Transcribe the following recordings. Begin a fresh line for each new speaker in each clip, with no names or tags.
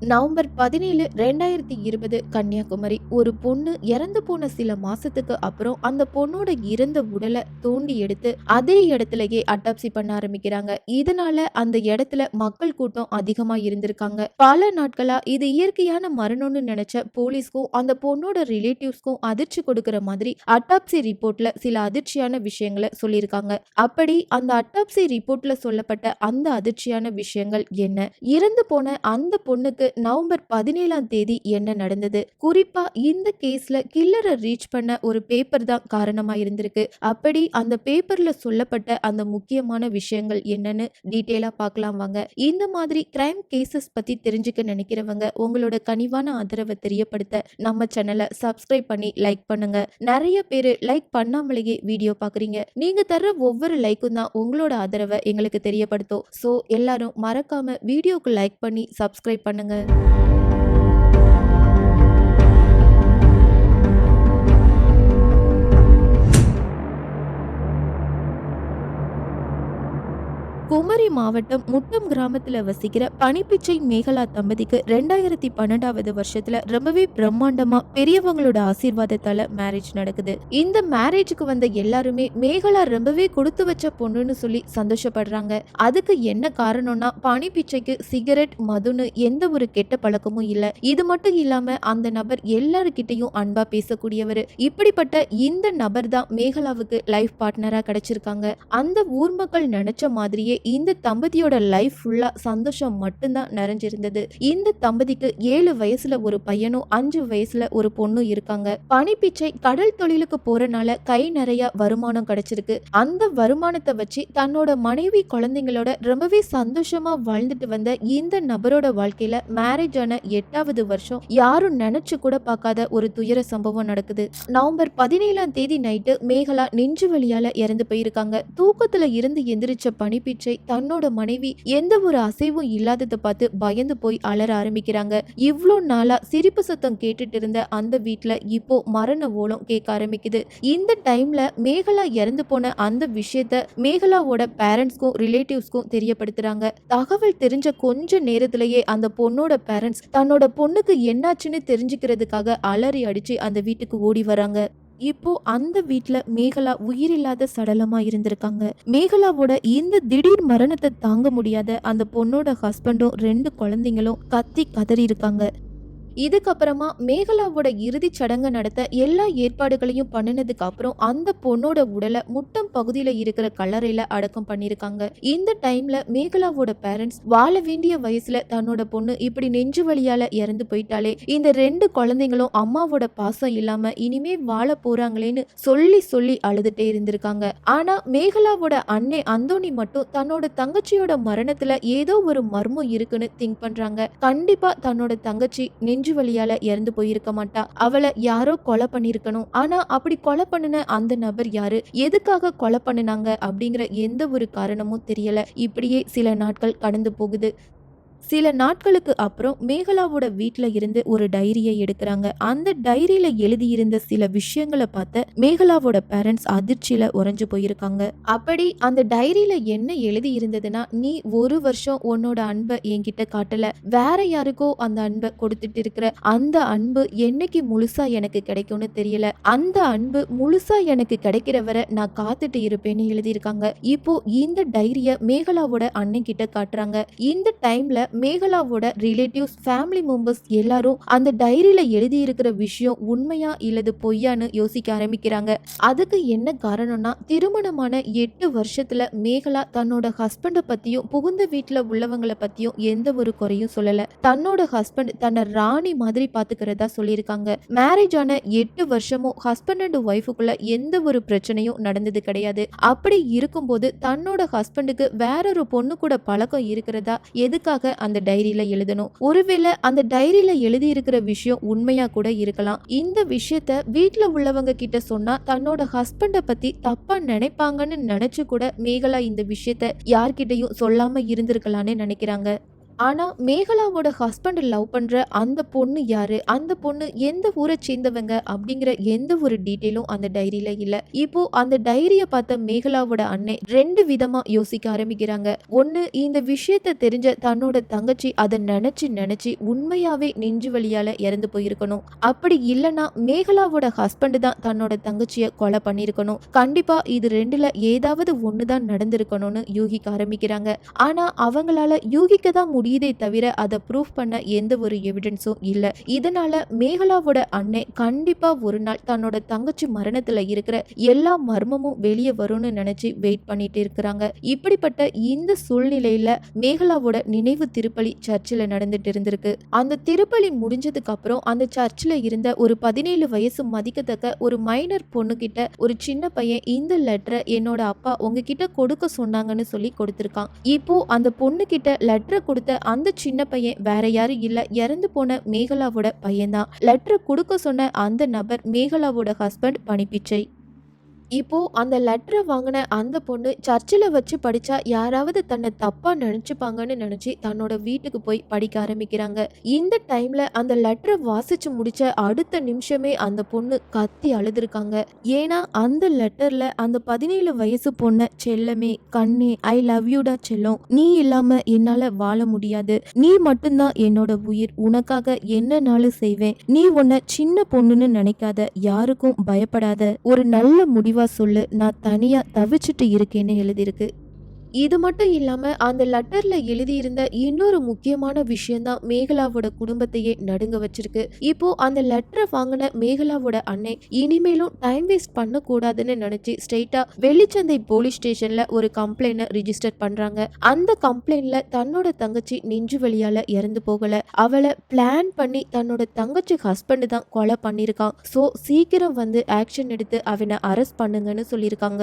November பதினேழு ரெண்டாயிரத்தி இருபது கன்னியாகுமரி. ஒரு பொண்ணு இறந்து போன சில மாசத்துக்கு அப்புறம் அந்த பொண்ணோட இறந்த உடலை தோண்டி எடுத்து அதே இடத்துலயே அட்டாப்சி பண்ண ஆரம்பிக்கிறாங்க. இதனால அந்த இடத்துல மக்கள் கூட்டம் அதிகமா இருந்திருக்காங்க. பல நாட்களா இது இயற்கையான மரணம்னு நினைச்ச போலீஸ்க்கும் அந்த பொண்ணோட ரிலேட்டிவ்ஸ்க்கும் அதிர்ச்சி கொடுக்கிற மாதிரி அட்டாப்சி ரிப்போர்ட்ல சில அதிர்ச்சியான விஷயங்களை சொல்லியிருக்காங்க. அப்படி அந்த அட்டாப்சி ரிப்போர்ட்ல சொல்லப்பட்ட அந்த அதிர்ச்சியான விஷயங்கள் என்ன? இறந்து போன அந்த பொண்ணுக்கு நவம்பர் பதினேழாம் தேதி என்ன நடந்தது? குறிப்பா இந்த கேஸ்ல கில்லரை ரீச் பண்ண ஒரு பேப்பர் தான் காரணமா இருந்திருக்கு. அப்படி அந்த பேப்பர்ல சொல்லப்பட்ட அந்த முக்கியமான விஷயங்கள் என்னன்னு டீட்டெயிலா பார்க்கலாம் வாங்க. இந்த மாதிரி கிரைம் கேசஸ் பத்தி தெரிஞ்சுக்க நினைக்கிறவங்க உங்களோட கனிவான ஆதரவை தெரியப்படுத்த நம்ம சேனலை சப்ஸ்கிரைப் பண்ணி லைக் பண்ணுங்க. நிறைய பேர் லைக் பண்ணாமலேயே வீடியோ பார்க்குறீங்க. நீங்க தர்ற ஒவ்வொரு லைக்கும் தான் உங்களோட ஆதரவை எங்களுக்கு தெரியப்படுத்தும். ஸோ எல்லாரும் மறக்காம வீடியோக்கு லைக் பண்ணி சப்ஸ்கிரைப் பண்ணுங்க. that குமரி மாவட்டம் முட்டம் கிராமத்தில் வசிக்கிற பனிப்பிச்சை மேகலா தம்பதிக்கு ரெண்டாயிரத்தி பன்னெண்டாவது வருஷத்துல ரொம்பவே பிரம்மாண்டமா பெரியவங்களோட ஆசீர்வாதத்தால மேரேஜ் நடக்குது. இந்த மேரேஜுக்கு வந்த எல்லாருமே மேகலா ரொம்பவே கொடுத்து வச்ச பொண்ணுன்னு சொல்லி சந்தோஷப்படுறாங்க. அதுக்கு என்ன காரணம்னா பனிப்பிச்சைக்கு சிகரெட் மதுன்னு எந்த ஒரு கெட்ட பழக்கமும் இல்ல. இது மட்டும் இல்லாம அந்த நபர் எல்லாருக்கிட்டையும் அன்பா பேசக்கூடியவர். இப்படிப்பட்ட இந்த நபர் தான் மேகலாவுக்கு லைஃப் பார்ட்னரா கிடைச்சிருக்காங்க. அந்த ஊர் மக்கள் நினைச்ச மாதிரியே இந்த தம்பதியோட லைஃப் ஃபுல்லா சந்தோஷம் மட்டும்தான் நிறைஞ்சிருந்தது. இந்த தம்பதிக்கு ஏழு வயசுல ஒரு பையனும் அஞ்சு வயசுல ஒரு பொண்ணும் இருக்காங்க. பனிப்பிச்சை கடல் தொழிலுக்கு போறனால கை நிறைய வருமானம் கிடைச்சிருக்கு. அந்த வருமானத்தை வச்சு தன்னோட மனைவி குழந்தைங்களோட ரொம்பவே சந்தோஷமா வாழ்ந்துட்டு வந்த இந்த நபரோட வாழ்க்கையில மேரேஜ் ஆன எட்டாவது வருஷம் யாரும் நினைச்சு கூட பார்க்காத ஒரு துயர சம்பவம் நடக்குது. நவம்பர் பதினேழாம் தேதி நைட்டு மேகலா நெஞ்சு வழியால இறந்து போயிருக்காங்க. தூக்கத்துல இருந்து எந்திரிச்ச பனிப்பிச்சை தன்னோட மனைவி எந்த ஒரு அசைவும் இல்லாததை பார்த்து பயந்து போய் அலற ஆரம்பிக்கிறாங்க. இவ்வளோ நாளா சிரிப்பு சத்தம் கேட்டுட்டு இருந்த அந்த வீட்டில் இப்போ மரண ஓலம் கேட்க ஆரம்பிக்குது. இந்த டைம்ல மேகலா இறந்து போன அந்த விஷயத்த மேகலாவோட பேரண்ட்ஸ்க்கும் ரிலேட்டிவ்ஸ்க்கும் தெரியப்படுத்துறாங்க. தகவல் தெரிஞ்ச கொஞ்ச நேரத்திலேயே அந்த பொண்ணோட பேரண்ட்ஸ் தன்னோட பொண்ணுக்கு என்னாச்சுன்னு தெரிஞ்சுக்கிறதுக்காக அலறி அடிச்சு அந்த வீட்டுக்கு ஓடி வராங்க. இப்போ அந்த வீட்டில் மேகலா உயிரில்லாத சடலமா இருந்திருக்காங்க. மேகலாவோட இந்த திடீர் மரணத்தை தாங்க முடியாத அந்த பொண்ணோட ஹஸ்பண்டும் ரெண்டு குழந்தைங்களும் கத்தி கதறி இருக்காங்க. இதுக்கப்புறமா மேகலாவோட இறுதிச் சடங்கு நடத்த எல்லா ஏற்பாடுகளையும் பண்ணினதுக்கு அப்புறம் அந்த பொண்ணோட உடலை முட்டம் பகுதியில இருக்கிற கல்லறையில அடக்கம் பண்ணிருக்காங்க இந்த டைம்ல மேகலாவோட பேரண்ட்ஸ் வாழ வேண்டிய வயசுல தன்னோட பொண்ணு இப்படி நெஞ்சு வழியால இறந்து போயிட்டாலே இந்த ரெண்டு குழந்தைங்களும் அம்மாவோட பாசம் இல்லாம இனிமே வாழ போறாங்களேன்னு சொல்லி சொல்லி அழுதுட்டே இருந்திருக்காங்க. ஆனா மேகலாவோட அண்ணே அந்தோணி மட்டும் தன்னோட தங்கச்சியோட மரணத்துல ஏதோ ஒரு மர்மம் இருக்குன்னு திங்க் பண்றாங்க. கண்டிப்பா தன்னோட தங்கச்சி நெஞ்சு வழியால இறந்து போயிருக்க மாட்டா. அவளை யாரோ கொலை பண்ணிருக்கணும். ஆனா அப்படி கொலை பண்ணின அந்த நபர் யாரு? எதுக்காக கொலை பண்ணினாங்க? அப்படிங்கிற எந்த ஒரு காரணமும் தெரியல. இப்படியே சில நாட்கள் கடந்து போகுது. சில நாட்களுக்கு அப்புறம் மேகலாவோட வீட்டில் இருந்து ஒரு டைரியை எடுக்கிறாங்க. அந்த டைரியில எழுதியிருந்த சில விஷயங்களை பார்த்த மேகலாவோட பேரண்ட்ஸ் அதிர்ச்சியில உறைஞ்சு போயிருக்காங்க. அப்படி அந்த டைரியில என்ன எழுதி இருந்ததுன்னா நீ ஒரு வருஷம் உன்னோட அன்பை என்கிட்ட காட்டல. வேற யாருக்கோ அந்த அன்பை கொடுத்துட்டு இருக்கிற அந்த அன்பு என்னைக்கு முழுசா எனக்கு கிடைக்கும்னு தெரியல. அந்த அன்பு முழுசா எனக்கு கிடைக்கிற வரை நான் காத்துட்டு இருப்பேன்னு எழுதியிருக்காங்க. இப்போ இந்த டைரிய மேகலாவோட அண்ணன் கிட்ட காட்டுறாங்க. இந்த டைம்ல மேகலாவோட ரிலேட்டிவ்ஸ் ஃபேமிலி மெம்பர்ஸ் எல்லாரும் அந்த டைரியில எழுதி இருக்கிற விஷயம் உண்மையா இல்லது பொய்யான்னு யோசிக்க ஆரம்பிக்கிறாங்க. அதுக்கு என்ன காரணம்னா திருமணமான எட்டு வருஷத்துல மேகலா தன்னோட ஹஸ்பண்டை பத்தியும் புகுந்த வீட்டுல உள்ளவங்களை பத்தியும் எந்த ஒரு குறையும் சொல்லல. தன்னோட ஹஸ்பண்ட் தன்னை ராணி மாதிரி பாத்துக்கிறதா சொல்லியிருக்காங்க. மேரேஜ் ஆன எட்டு வருஷமும் ஹஸ்பண்ட் அண்ட் ஒய்ஃபுக்குள்ள எந்த ஒரு பிரச்சனையும் நடந்தது கிடையாது. அப்படி இருக்கும்போது தன்னோட ஹஸ்பண்டுக்கு வேறொரு பொண்ணு கூட பழக்கம் இருக்கிறதா எதுக்காக அந்த டைரியில எழுதணும். ஒருவேளை அந்த டைரியில எழுதி இருக்கிற விஷயம் உண்மையா கூட இருக்கலாம். இந்த விஷயத்த வீட்டுல உள்ளவங்க கிட்ட சொன்னா தன்னோட ஹஸ்பண்டை பத்தி தப்பா நினைப்பாங்கன்னு நினைச்சு கூட மேகலா இந்த விஷயத்த யார்கிட்டயும் சொல்லாம இருந்திருக்கலான்னு நினைக்கிறாங்க. ஆனால் மேகலாவோட ஹஸ்பண்ட் லவ் பண்ணுற அந்த பொண்ணு யார்? அந்த பொண்ணு எந்த ஊரை சேர்ந்தவங்க? அப்படிங்கிற எந்த ஒரு டீட்டெயிலும் அந்த டைரியில் இல்லை. இப்போ அந்த டைரியை பார்த்த மேகலாவோட அன்னை ரெண்டு விதமாக யோசிக்க ஆரம்பிக்கிறாங்க. ஒன்று இந்த விஷயத்த தெரிஞ்ச தன்னோட தங்கச்சி அதை நினச்சி நினச்சி உண்மையாகவே நெஞ்சு வழியால் இறந்து போயிருக்கணும். அப்படி இல்லைன்னா மேகலாவோட ஹஸ்பண்ட் தான் தன்னோட தங்கச்சியை கொலை பண்ணியிருக்கணும். கண்டிப்பாக இது ரெண்டில் ஏதாவது ஒன்று தான் நடந்திருக்கணும்னு யூகிக்க ஆரம்பிக்கிறாங்க. ஆனால் அவங்களால யூகிக்க தான் முடியுதே தவிர அதை ப்ரூஃப் பண்ண எந்த ஒரு எவிடன்ஸும் இல்லை. இதனால மேகலாவோட அண்ணன் கண்டிப்பா ஒரு நாள் தன்னோட தங்கச்சி மரணத்துல இருக்கிற எல்லா மர்மமும் வெளியே வரும்னு நினைச்சு வெயிட் பண்ணிட்டு இருக்கிறாங்க. இப்படிப்பட்ட இந்த சூழ்நிலையில மேகலாவோட நினைவு திருப்பலி சர்ச்சில் நடந்துட்டு இருந்திருக்கு. அந்த திருப்பலி முடிஞ்சதுக்கு அப்புறம் அந்த சர்ச்சில் இருந்த ஒரு பதினேழு வயசு மதிக்கத்தக்க ஒரு மைனர் பொண்ணுகிட்ட ஒரு சின்ன பையன் இந்த லெட்டரை என்னோட அப்பா உங்ககிட்ட கொடுக்க சொன்னாங்கன்னு சொல்லி கொடுத்துருக்கான். இப்போ அந்த பொண்ணு கிட்ட லெட்டரை கொடுத்த அந்த சின்ன பையன் வேற யாரும் இல்ல இறந்து போன மேகலாவோட பையன்தான். லெட்டர் கொடுக்க சொன்ன அந்த நபர் மேகலாவோட ஹஸ்பண்ட் பணிப்பிச்சை. இப்போது அந்த லெட்டரை வாங்கின அந்த பொண்ணு சர்ச்சில் வச்சு படித்தா யாராவது தன்னை தப்பாக நினச்சிப்பாங்கன்னு நினச்சி தன்னோட வீட்டுக்கு போய் படிக்க ஆரம்பிக்கிறாங்க. இந்த டைமில் அந்த லெட்டரை வாசித்து முடித்த அடுத்த நிமிஷமே அந்த பொண்ணு கத்தி அழுதுருக்காங்க. ஏன்னா அந்த லெட்டரில் அந்த பதினேழு வயசு பொண்ணை செல்லமே கண்ணே ஐ லவ் யூடா செல்லம். நீ இல்லாமல் என்னால் வாழ முடியாது. நீ மட்டும்தான் என்னோட உயிர். உனக்காக என்னனாலும் செய்வேன்? நீ உன்னை சின்ன பொண்ணுன்னு நினைக்காத. யாருக்கும் பயப்படாத. ஒரு நல்ல முடிவு சொல்லு. நான் தனியா தவிச்சிட்டு இருக்கேன்னு எழுதியிருக்கு. இது மட்டும் இல்லாம அந்த லெட்டர்ல எழுதியிருந்த இன்னொரு முக்கியமான விஷயம்தான் மேகலாவோட குடும்பத்தையே நடுங்க வச்சிருக்கு. இப்போ அந்த லெட்டரை வாங்கின மேகலாவோட அன்னை இனிமேலும் டைம் வேஸ்ட் பண்ணக்கூடாதுன்னு நினைச்சு ஸ்ட்ரெயிட்டா வெள்ளிச்சந்தை போலீஸ் ஸ்டேஷன்ல ஒரு கம்ப்ளைண்ட் ரிஜிஸ்டர் பண்றாங்க. அந்த கம்ப்ளைண்ட்ல தன்னோட தங்கச்சி நெஞ்சு வலியால இறந்து போகல. அவளை பிளான் பண்ணி தன்னோட தங்கச்சி ஹஸ்பண்ட் தான் கொலை பண்ணியிருக்கான். ஸோ சீக்கிரம் வந்து ஆக்ஷன் எடுத்து அவனை அரெஸ்ட் பண்ணுங்கன்னு சொல்லியிருக்காங்க.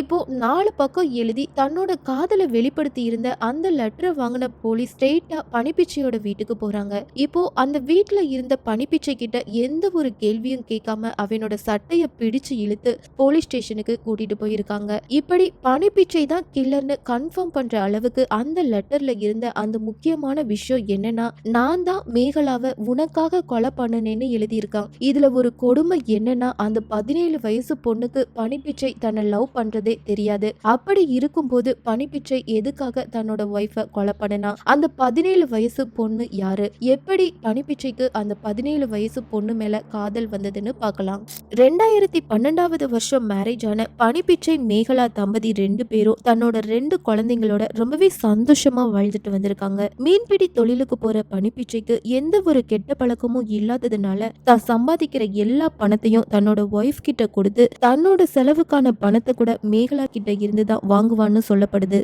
இப்போ நாலு பக்கம் எழுதி தன்னோட காதலை வெளிப்படுத்தி இருந்த அந்த லெட்டரை வாங்கின போலீஸ் ஸ்ட்ரெயிட்டா பனிப்பிச்சையோட வீட்டுக்கு போறாங்க. இப்போ அந்த வீட்டுல இருந்த பனிப்பிச்சை கிட்ட எந்த ஒரு கேள்வியும் கேட்காம அவனோட சட்டைய பிடிச்சு இழுத்து போலீஸ் ஸ்டேஷனுக்கு கூட்டிட்டு போயிருக்காங்க. இப்படி பனிப்பிச்சை தான் கில்லர்னு கன்ஃபார்ம் பண்ற அளவுக்கு அந்த லெட்டர்ல இருந்த அந்த முக்கியமான விஷயம் என்னன்னா நான் தான் மேகலாவை உனக்காக கொலை பண்ணனேன்னு எழுதியிருக்கான். இதுல ஒரு கொடுமை என்னன்னா அந்த பதினேழு வயசு பொண்ணுக்கு பனிப்பிச்சை தன்னை லவ் பண்றதே தெரியாது. அப்படி இருக்கும்போது பனிப்பிச்சை எதுக்காக தன்னோட ஒய்ஃபை கொலை பண்ணினா? அந்த பதினேழு வயசு பொண்ணு யாரு? எப்படி பனிப்பிச்சைக்கு அந்த பதினேழு வயசு பொண்ணு மேல காதல் வந்ததுன்னு பார்க்கலாம். ரெண்டாயிரத்தி பன்னெண்டாவது வருஷம் மேரேஜ் ஆன பனிப்பிச்சை மேகலா தம்பதி ரெண்டு பேரும் தன்னோட ரெண்டு குழந்தைங்களோட ரொம்பவே சந்தோஷமா வாழ்ந்துட்டு வந்திருக்காங்க. மீன்பிடி தொழிலுக்கு போற பனிப்பிச்சைக்கு எந்த ஒரு கெட்ட பழக்கமும் இல்லாததுனால தான் சம்பாதிக்கிற எல்லா பணத்தையும் தன்னோட ஒய்ஃப் கிட்ட கொடுத்து தன்னோட செலவுக்கான பணத்தை கூட மேகலா கிட்ட இருந்து தான் வாங்குவான்னு சொல்லப்படுது. தேவைப்படுது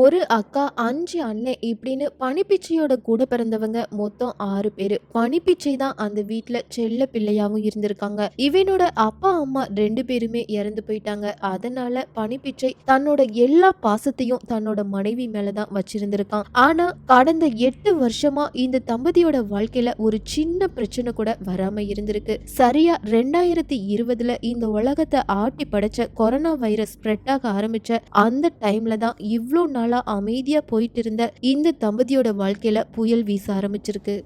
ஒரு அக்கா அஞ்சு அண்ணன் இப்படின்னு பனிப்பிச்சையோட கூட பிறந்தவங்க மொத்தம் ஆறு பேர். பனிப்பிச்சை தான் அந்த வீட்டில் செல்ல பிள்ளையாவும் இருந்திருக்காங்க. இவனோட அப்பா அம்மா ரெண்டு பேருமே இறந்து போயிட்டாங்க. அதனால பனிப்பிச்சை தன்னோட எல்லா பாசத்தையும் தன்னோட மனைவி மேலதான் வச்சிருந்திருக்கான். ஆனா கடந்த எட்டு வருஷமா இந்த தம்பதியோட வாழ்க்கையில ஒரு சின்ன பிரச்சனை கூட வராம இருந்திருக்கு. சரியா ரெண்டாயிரத்தி இருபதுல இந்த உலகத்தை ஆட்டி படைச்ச கொரோனா வைரஸ் ஸ்ப்ரெட் ஆக ஆரம்பிச்ச அந்த டைம்ல தான் இவ்வளோ நாளா அமைதியா போயிட்டு இருந்த இந்த தம்பதியோட வாழ்க்கையில புயல் வீச ஆரம்பிச்சிருக்கு.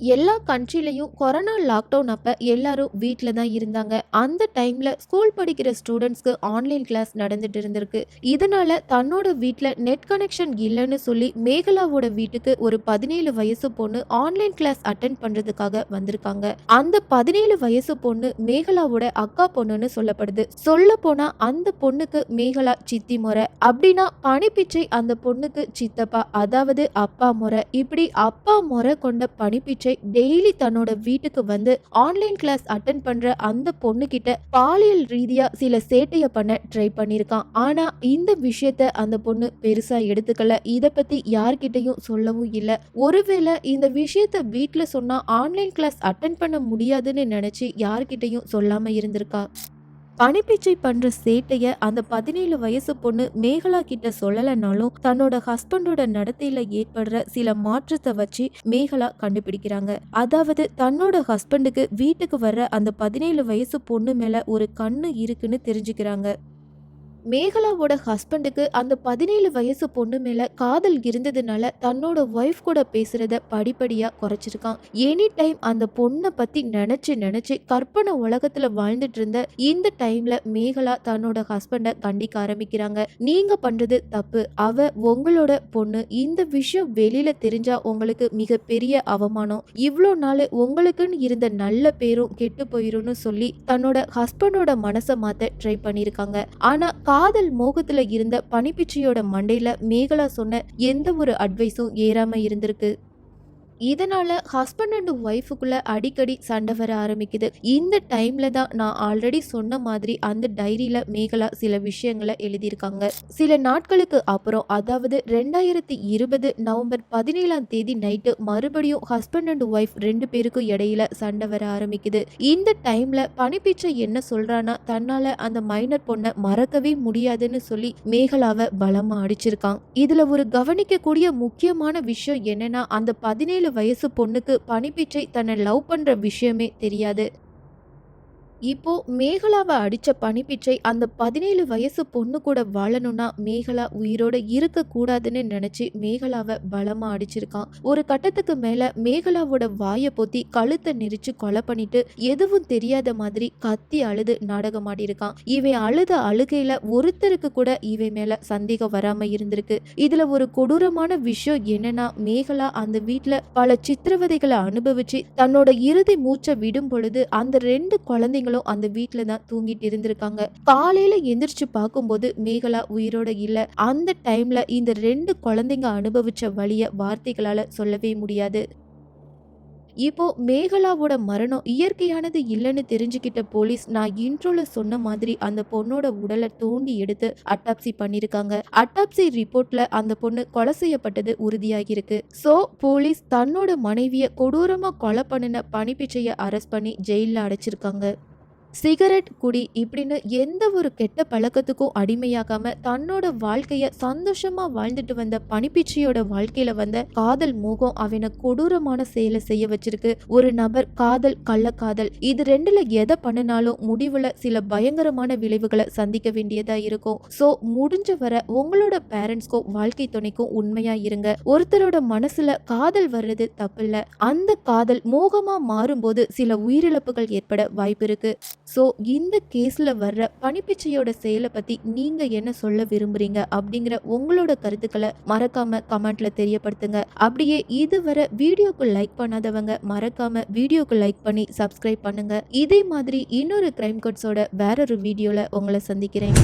எல்லா கண்ட்ரிலையும் கொரோனா லாக்டவுன் அப்போ எல்லாரும் வீட்டில் தான் இருந்தாங்க. அந்த டைமில் ஸ்கூல் படிக்கிற ஸ்டூடெண்ட்ஸ்க்கு ஆன்லைன் கிளாஸ் நடந்துட்டு இருந்திருக்கு. இதனால தன்னோட வீட்டில் நெட் கனெக்ஷன் இல்லைன்னு சொல்லி மேகலாவோட வீட்டுக்கு ஒரு பதினேழு வயசு பொண்ணு ஆன்லைன் கிளாஸ் அட்டன் பண்ணுறதுக்காக வந்திருக்காங்க. அந்த பதினேழு வயசு பொண்ணு மேகலாவோட அக்கா பொண்ணுன்னு சொல்லப்படுது. சொல்ல போனால் அந்த பொண்ணுக்கு மேகலா சித்தி முறை. அப்படின்னா பனிப்பிச்சை அந்த பொண்ணுக்கு சித்தப்பா அதாவது அப்பா முறை. இப்படி அப்பா முறை கொண்ட பனிப்பிச்சை டெய்லி தன்னோட வீட்டுக்கு வந்து ஆன்லைன் கிளாஸ் அட்டன் பண்ற அந்த பொண்ணு கிட்ட பாலியல் ரீதியா சில சேட்டைய பண்ண ட்ரை பண்ணிருக்கான். ஆனா இந்த விஷயத்த அந்த பொண்ணு பெருசா எடுத்துக்கல. இத பத்தி யார்கிட்டயும் சொல்லவும் இல்ல. ஒருவேளை இந்த விஷயத்த வீட்டுல சொன்னா ஆன்லைன் கிளாஸ் அட்டன் பண்ண முடியாதுன்னு நினைச்சு யார்கிட்டயும் சொல்லாம இருந்திருக்கா? பனிப்பிச்சை பண்ற சேட்டைய அந்த பதினேழு வயசு பொண்ணு மேகலா கிட்ட சொல்லலைனாலும் தன்னோட ஹஸ்பண்டோட நடத்தையில ஏற்படுற சில மாற்றத்தை வச்சு மேகலா கண்டுபிடிக்கிறாங்க. அதாவது தன்னோட ஹஸ்பண்டுக்கு வீட்டுக்கு வர்ற அந்த பதினேழு வயசு பொண்ணு மேல ஒரு கண்ணு இருக்குன்னு தெரிஞ்சுக்கிறாங்க. மேகலாவோட ஹஸ்பண்டுக்கு அந்த பதினேழு வயசு பொண்ணு மேல காதல் இருந்ததுனால தன்னோட ஒய்ஃப் கூட பேசுறத படிப்படியா குறைச்சிருக்கான். எனி டைம் அந்த பொண்ணை பத்தி நினைச்சு நினைச்சு கற்பனை உலகத்துல வாழ்ந்துட்டு இருந்த இந்த டைம்ல மேகலா தன்னோட ஹஸ்பண்டை கண்டிக்க ஆரம்பிக்கிறாங்க. நீங்க பண்றது தப்பு. அவ உங்களோட பொண்ணு. இந்த விஷயம் வெளியில தெரிஞ்சா உங்களுக்கு மிகப்பெரிய அவமானம். இவ்வளோ நாள் உங்களுக்குன்னு இருந்த நல்ல பேரும் கெட்டு போயிரும்னு சொல்லி தன்னோட ஹஸ்பண்டோட மனசை மாத்த ட்ரை பண்ணியிருக்காங்க ஆனா காதல் மோகத்துல இருந்த பனிப்பிச்சையோட மண்டையில மேகலா சொன்ன எந்த ஒரு அட்வைஸும் ஏறாம இருந்திருக்கு? இதனால ஹஸ்பண்ட் அண்ட் ஒய்ஃபுக்குள்ள அடிக்கடி சண்டை வர ஆரம்பிக்குது. இந்த டைம்ல தான் நான் ஆல்ரெடி சொன்ன மாதிரி அந்த டைரியில மேகலா சில விஷயங்களை எழுதியிருக்காங்க. சில நாட்களுக்கு அப்புறம் அதாவது ரெண்டாயிரத்தி இருபது நவம்பர் பதினேழாம் தேதி நைட்டு மறுபடியும் ஹஸ்பண்ட் அண்ட் ஒய்ஃப் ரெண்டு பேருக்கும் இடையில சண்டை வர ஆரம்பிக்குது. இந்த டைம்ல பனிப்பீச்சை என்ன சொல்றானா தன்னால அந்த மைனர் பொண்ணை மறக்கவே முடியாதுன்னு சொல்லி மேகலாவை பலமா அடிச்சிருக்கான். இதுல ஒரு கவனிக்கக்கூடிய முக்கியமான விஷயம் என்னன்னா அந்த பதினேழு வயசு பொண்ணுக்கு பனிப்பிச்சை தன்னை லவ் பண்ற விஷயமே தெரியாது. இப்போ மேகலாவை அடித்த பனிப்பிச்சை அந்த பதினேழு வயசு பொண்ணு கூட வாழணும்னா மேகலா உயிரோட இருக்கக்கூடாதுன்னு நினச்சி மேகலாவை பலமாக அடிச்சிருக்கான். ஒரு கட்டத்துக்கு மேலே மேகலாவோட வாயை பொத்தி கழுத்தை நெரிச்சு கொலை பண்ணிட்டு எதுவும் தெரியாத மாதிரி கத்தி அழுது நாடகம் ஆடியிருக்கான் இவன் அழுத அழுகையில் ஒருத்தருக்கு கூட இவன் மேலே சந்தேகம் வராமல் இருந்திருக்கு. இதில் ஒரு கொடூரமான விஷயம் என்னன்னா மேகலா அந்த வீட்டில் பல சித்திரவதைகளை அனுபவிச்சு தன்னோட இறுதி மூச்சை விடும் பொழுது அந்த ரெண்டு குழந்தைங்க குழந்தைங்களும் அந்த வீட்டுல தான் தூங்கிட்டு இருந்திருக்காங்க. காலையில எந்திரிச்சு பார்க்கும்போது மேகலா உயிரோட இல்ல. அந்த டைம்ல இந்த ரெண்டு குழந்தைங்க அனுபவிச்ச வழிய வார்த்தைகளால சொல்லவே முடியாது. இப்போ மேகலாவோட மரணம் இயற்கையானது இல்லைன்னு தெரிஞ்சுக்கிட்ட போலீஸ் நான் இன்ட்ரோல சொன்ன மாதிரி அந்த பொண்ணோட உடலை தோண்டி எடுத்து அட்டாப்சி பண்ணிருக்காங்க. அட்டாப்சி ரிப்போர்ட்ல அந்த பொண்ணு கொலை செய்யப்பட்டது உறுதியாகிருக்கு சோ போலீஸ் தன்னோட மனைவிய கொடூரமா கொலை பண்ணின பனிப்பிச்சைய அரெஸ்ட் பண்ணி ஜெயில அடைச்சிருக்காங்க. சிகரெட் குடி இப்படின்னு எந்த ஒரு கெட்ட பழக்கத்துக்கும் அடிமையாகாம தன்னோட வாழ்க்கைய சந்தோஷமா வாழ்ந்துட்டு வந்த பனிப்பிச்சையோட வாழ்க்கையில வந்த காதல் மோகம் அவனை கொடூரமான செயலை செய்ய வச்சிருக்கு. ஒரு நபர் காதல் கள்ளக்காதல் இது ரெண்டுல எதை பண்ணினாலும் முடிவுல சில பயங்கரமான விளைவுகளை சந்திக்க வேண்டியதா இருக்கும். சோ முடிஞ்ச வர உங்களோட பேரண்ட்ஸ்க்கும் வாழ்க்கை துணைக்கும் உண்மையா இருங்க. ஒருத்தரோட மனசுல காதல் வர்றது தப்பில்ல. அந்த காதல் மோகமா மாறும்போது சில உயிரிழப்புகள் ஏற்பட வாய்ப்பு இருக்கு. ஸோ இந்த கேஸில் வர்ற பனிப்பிச்சையோட செயலை பற்றி நீங்கள் என்ன சொல்ல விரும்புகிறீங்க அப்படிங்கிற உங்களோட கருத்துக்களை மறக்காமல் கமெண்ட்டில் தெரியப்படுத்துங்க. அப்படியே இதுவரை வீடியோக்கு லைக் பண்ணாதவங்க மறக்காமல் வீடியோக்கு லைக் பண்ணி சப்ஸ்கிரைப் பண்ணுங்கள் இதே மாதிரி இன்னொரு கிரைம் கட்ஸோட வேறொரு வீடியோவில் உங்களை சந்திக்கிறேன்.